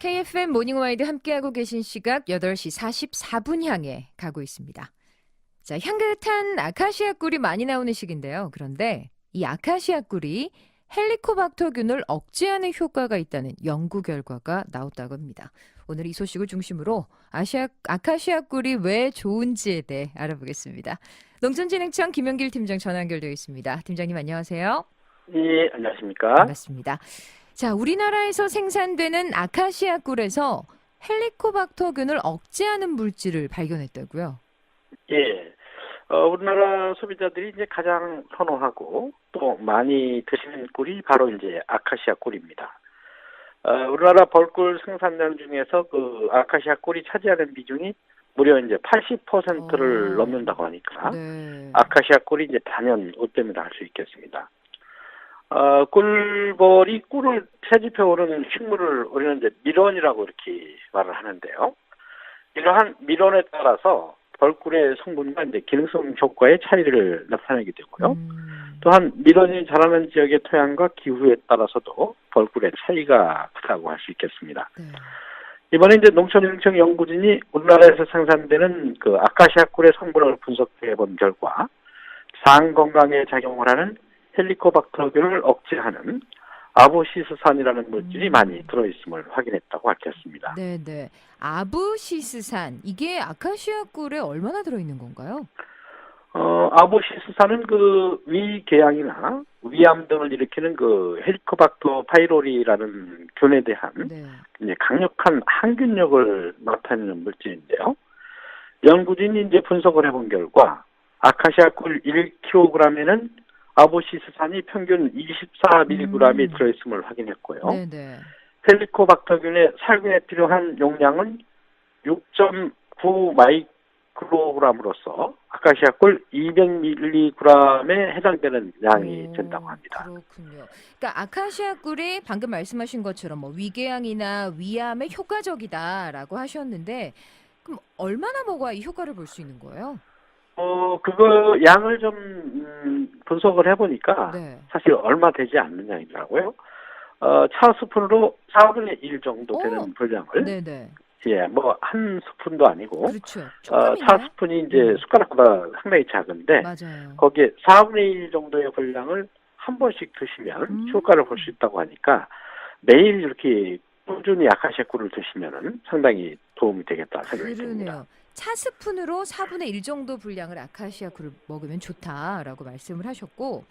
KFM 모닝와이드 함께하고 계신 시각 8시 44분 향해 가고 있습니다. 자, 향긋한 아카시아 꿀이 많이 나오는 시기인데요. 그런데 이 아카시아 꿀이 헬리코박터균을 억제하는 효과가 있다는 연구 결과가 나왔다고 합니다. 오늘 이 소식을 중심으로 아시아, 아카시아 꿀이 왜 좋은지에 대해 알아보겠습니다. 농촌진흥청 김영길 팀장 전화 연결되어 있습니다. 팀장님 안녕하세요. 예, 안녕하십니까. 반갑습니다. 자, 우리나라에서 생산되는 아카시아 꿀에서 헬리코박터균을 억제하는 물질을 발견했다고요. 예. 어, 우리나라 소비자들이 이제 가장 선호하고 또 많이 드시는 꿀이 바로 이제 아카시아 꿀입니다. 어, 우리나라 벌꿀 생산량 중에서 그 아카시아 꿀이 차지하는 비중이 무려 이제 80%를 어. 넘는다고 하니까 네. 아카시아 꿀이 이제 단연 옷됩니다 할수 있겠습니다. 어, 꿀벌이 꿀을 채집해 오는 식물을 우리는 이제 밀원이라고 이렇게 말을 하는데요. 이러한 밀원에 따라서 벌꿀의 성분과 이제 기능성 효과의 차이를 나타내게 되고요. 음, 또한 밀원이 자라는 지역의 토양과 기후에 따라서도 벌꿀의 차이가 크다고 할 수 있겠습니다. 네. 이번에 이제 농촌인청 연구진이 우리나라에서 생산되는 그 아카시아 꿀의 성분을 분석해 본 결과 장 건강에 작용을 하는 헬리코박터균을 억제하는 아보시스산이라는 물질이 음. 많이 들어있음을 확인했다고 밝혔습니다. 네, 네. 아부시스산 이게 아카시아 꿀에 얼마나 들어 있는 건가요? 어, 아보시스산은 그 위궤양이나 위암 등을 일으키는 그 헬리코박터 파이로리라는 균에 대한 네. 이제 강력한 항균력을 나타내는 물질인데요. 연구진이 이제 분석을 해본 결과 아카시아 꿀 1kg에는 아보시스산이 평균 24mg이 음. 들어있음을 확인했고요. 네, 네. 헬리코박터균의 살균에 필요한 용량은 6.9 마이크로그램으로서 아카시아 꿀 200mg에 해당되는 양이 오, 된다고 합니다. 그렇군요. 그러니까 아카시아 꿀이 방금 말씀하신 것처럼 뭐 위궤양이나 위암에 효과적이다라고 하셨는데 그럼 얼마나 먹어야 이 효과를 볼 수 있는 거예요? 어, 그거 양을 좀 음, 분석을 해보니까 네. 사실 얼마 되지 않는 양이더라고요. 어, 차 스푼으로 4분의 1 정도 되는 오. 분량을 네, 네. 예, 뭐 한 스푼도 아니고 그렇죠. 어. 차 스푼이 이제 음. 숟가락보다 상당히 작은데 맞아요. 거기에 4분의 1 정도의 분량을 한 번씩 드시면 음. 효과를 볼 수 있다고 하니까 매일 이렇게 꾸준히 아카시아 꿀을 드시면은 상당히 도움이 되겠다 생각이 듭니다. 그러네요. 차 스푼으로 4분의 1 정도 분량을 아카시아 꿀을 먹으면 좋다라고 말씀을 하셨고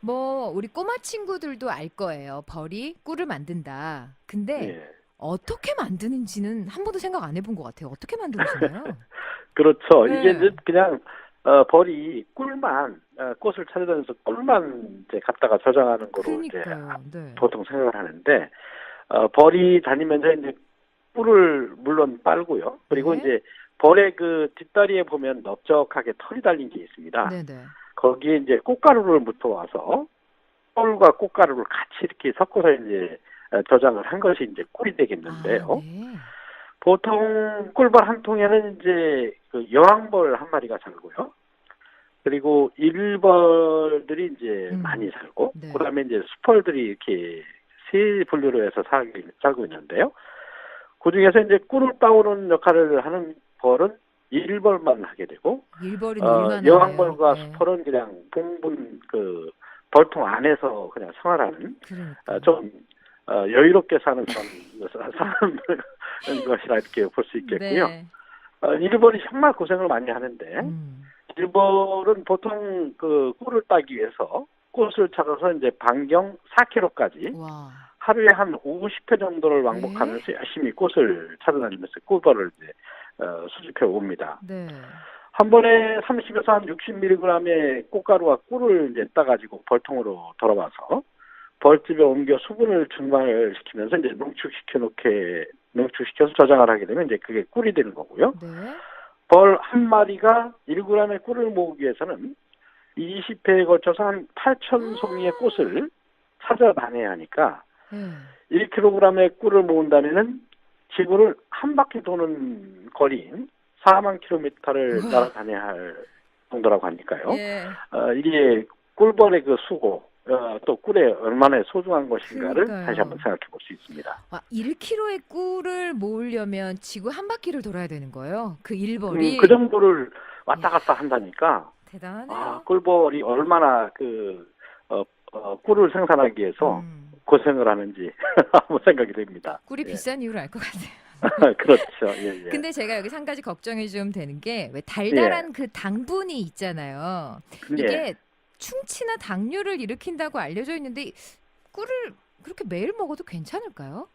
뭐 우리 꼬마 친구들도 알 거예요. 벌이 꿀을 만든다. 근데 예. 어떻게 만드는지는 한 번도 생각 안 해본 것 같아요. 어떻게 만드시나요? 그렇죠. 네. 이게 이제 그냥 어, 벌이 꿀만 어, 꽃을 찾아다니면서 꿀만 이제 갖다가 저장하는 거로 이제 그러니까요. 네. 보통 생각을 하는데 어, 벌이 다니면서 이제 꿀을 물론 빨고요. 그리고 네. 이제 벌의 그 뒷다리에 보면 넓적하게 털이 달린 게 있습니다. 네네. 거기에 이제 꽃가루를 묻어 와서 꿀과 꽃가루를 같이 이렇게 섞어서 이제 어, 저장을 한 것이 이제 꿀이 되겠는데요. 아, 네. 보통 꿀벌 한 통에는 이제 그 여왕벌 한 마리가 살고요. 그리고 일벌들이 이제 음. 많이 살고, 네. 그 다음에 이제 수펄들이 이렇게 세 분류로 해서 살고, 살고 있는데요. 그 중에서 이제 꿀을 따오는 역할을 하는 벌은 일벌만 하게 되고, 일벌이 어, 여왕벌과 네. 수펄은 그냥 봉분 그 벌통 안에서 그냥 생활하는 그러니까. 어, 좀 어, 여유롭게 사는 그런 사는 것이라 이렇게 볼 수 있겠고요. 네. 어, 일벌이 정말 고생을 많이 하는데 음. 일벌은 보통 그 꿀을 따기 위해서 꽃을 찾아서 이제 반경 4km까지 와. 하루에 한 50회 정도를 왕복하면서 열심히 꽃을 찾아다니면서 꿀벌을 이제 어, 수집해 옵니다. 네. 한 번에 30에서 한 60mg의 꽃가루와 꿀을 이제 따가지고 벌통으로 돌아와서 벌집에 옮겨 수분을 증발을 시키면서 이제 농축시켜 놓게 농축시켜서 저장을 하게 되면 이제 그게 꿀이 되는 거고요. 네. 벌 한 마리가 1g의 꿀을 모으기 위해서는 20회에 걸쳐서 한 8천 송이의 꽃을 찾아다녀야 하니까 네. 1kg의 꿀을 모은다면은 지구를 한 바퀴 도는 거리인 4만 킬로미터를. 날아다녀야 할 정도라고 하니까요. 예. 어, 이게 꿀벌의 그 수고 어, 또 꿀에 얼마나 소중한 것인가를 그러니까요. 다시 한번 생각해 볼 수 있습니다. 와, 1kg의 꿀을 모으려면 지구 한 바퀴를 돌아야 되는 거예요. 그 일벌이 음, 그 정도를 왔다 갔다 한다니까 대단하네요. 아, 꿀벌이 얼마나 그 어, 어, 꿀을 생산하기 위해서 음, 고생을 하는지 한번 생각이 됩니다. 꿀이 예. 비싼 이유를 알 것 같아요. 그렇죠. 예, 예. 근데 제가 여기서 한 가지 걱정이 좀 되는 게 왜 달달한 예. 그 당분이 있잖아요. 예. 이게 충치나 당뇨를 일으킨다고 알려져 있는데 꿀을 그렇게 매일 먹어도 괜찮을까요?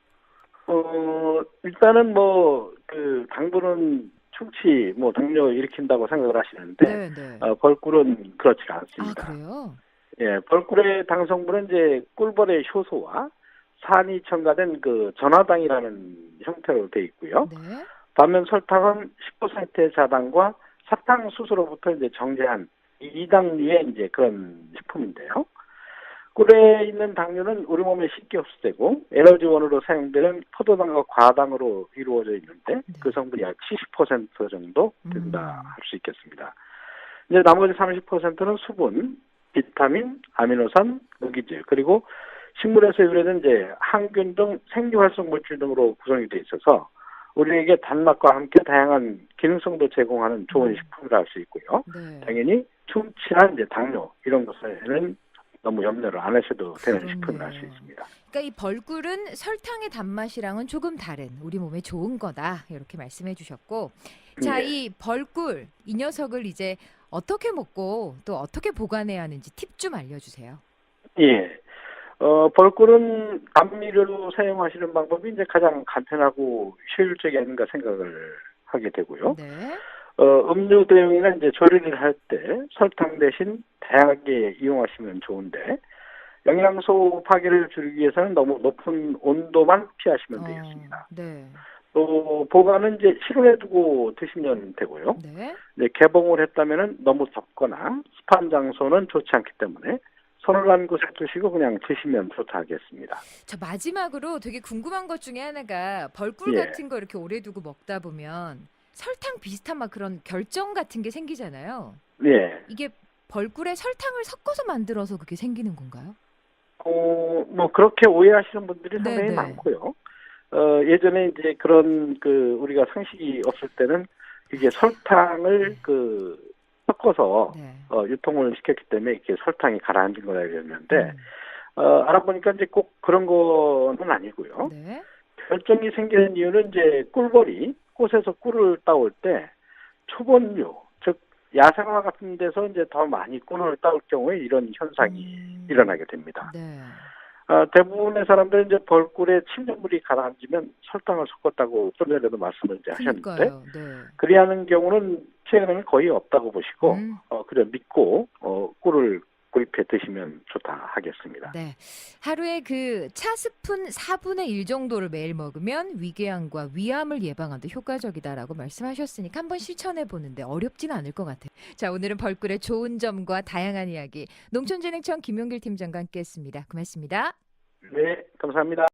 어, 일단은 뭐, 그, 당분은 충치, 뭐, 당뇨 일으킨다고 생각을 하시는데, 네, 네. 어, 벌꿀은 그렇지가 아, 않습니다. 그래요? 예, 벌꿀의 당 성분은 이제 꿀벌의 효소와 산이 첨가된 그 전화당이라는 형태로 돼 있고요. 네. 반면 설탕은 10%의 자당과 사탕수수로부터 이제 정제한 이 2당류의 이제 그런 식품인데요. 꿀에 있는 당류는 우리 몸에 쉽게 흡수되고 에너지원으로 사용되는 포도당과 과당으로 이루어져 있는데 네. 그 성분이 약 70% 정도 음. 된다 할수 있겠습니다. 이제 나머지 30%는 수분, 비타민, 아미노산, 무기질 그리고 식물에서 유래된 이제 항균 등 생리활성 물질 등으로 구성이 돼 있어서 우리에게 단맛과 함께 다양한 기능성도 제공하는 좋은 음. 식품이라 할 수 있고요. 네. 당연히 충치나 이제 당뇨 이런 것에는 너무 염려를 안 하셔도 되는. 식품이라 할수 있습니다. 그러니까 이 벌꿀은 설탕의 단맛이랑은 조금 다른 우리 몸에 좋은 거다 이렇게 말씀해 주셨고 자 예. 이 벌꿀 이 녀석을 이제 어떻게 먹고 또 어떻게 보관해야 하는지 팁 좀 알려주세요. 예. 어, 벌꿀은 감미료로 사용하시는 방법이 이제 가장 간편하고 효율적이 아닌가 생각을 하게 되고요. 네. 어, 음료 대용이나 이제 조리를 할 때 설탕 대신 다양하게 이용하시면 좋은데 영양소 파괴를 줄이기 위해서는 너무 높은 온도만 피하시면 되겠습니다. 어, 네. 또 보관은 이제 실온에 두고 드시면 되고요. 네. 이제 개봉을 했다면은 너무 덥거나 습한 장소는 좋지 않기 때문에 서늘한 곳에 두시고 그냥 드시면 좋다 하겠습니다. 저 마지막으로 되게 궁금한 것 중에 하나가 벌꿀 예. 같은 거 이렇게 오래 두고 먹다 보면 설탕 비슷한 막 그런 결정 같은 게 생기잖아요. 예. 이게 벌꿀에 설탕을 섞어서 만들어서 그게 생기는 건가요? 어, 뭐 그렇게 오해하시는 분들이 상당히 네네. 많고요. 어, 예전에 이제 그런 그 우리가 상식이 없을 때는 이게 설탕을 그 섞어서 네. 어, 유통을 시켰기 때문에 이렇게 설탕이 가라앉은 거라 이랬는데 음, 어, 알아보니까 이제 꼭 그런 거는 아니고요. 네. 결정이 생기는 이유는 이제 꿀벌이 꽃에서 꿀을 따올 때 초본류, 즉 야생화 같은 데서 이제 더 많이 꿀을 따올 경우에 이런 현상이 음, 일어나게 됩니다. 네. 어, 대부분의 사람들은 이제 벌꿀에 침전물이 가라앉으면 설탕을 섞었다고 좀 전에도 말씀을 이제 하셨는데. 네. 그리하는 경우는 최근에는 거의 없다고 보시고 음, 어, 그래 믿고 어, 꿀을 구입해 드시면 좋다 하겠습니다. 네. 하루에 그 차 스푼 4분의 1 정도를 매일 먹으면 위궤양과 위암을 예방하는 데 효과적이다라고 말씀하셨으니까 한번 실천해 보는데 어렵지는 않을 것 같아요. 자, 오늘은 벌꿀의 좋은 점과 다양한 이야기 농촌진흥청 김용길 팀장과 함께 했습니다. 고맙습니다. 네, 감사합니다.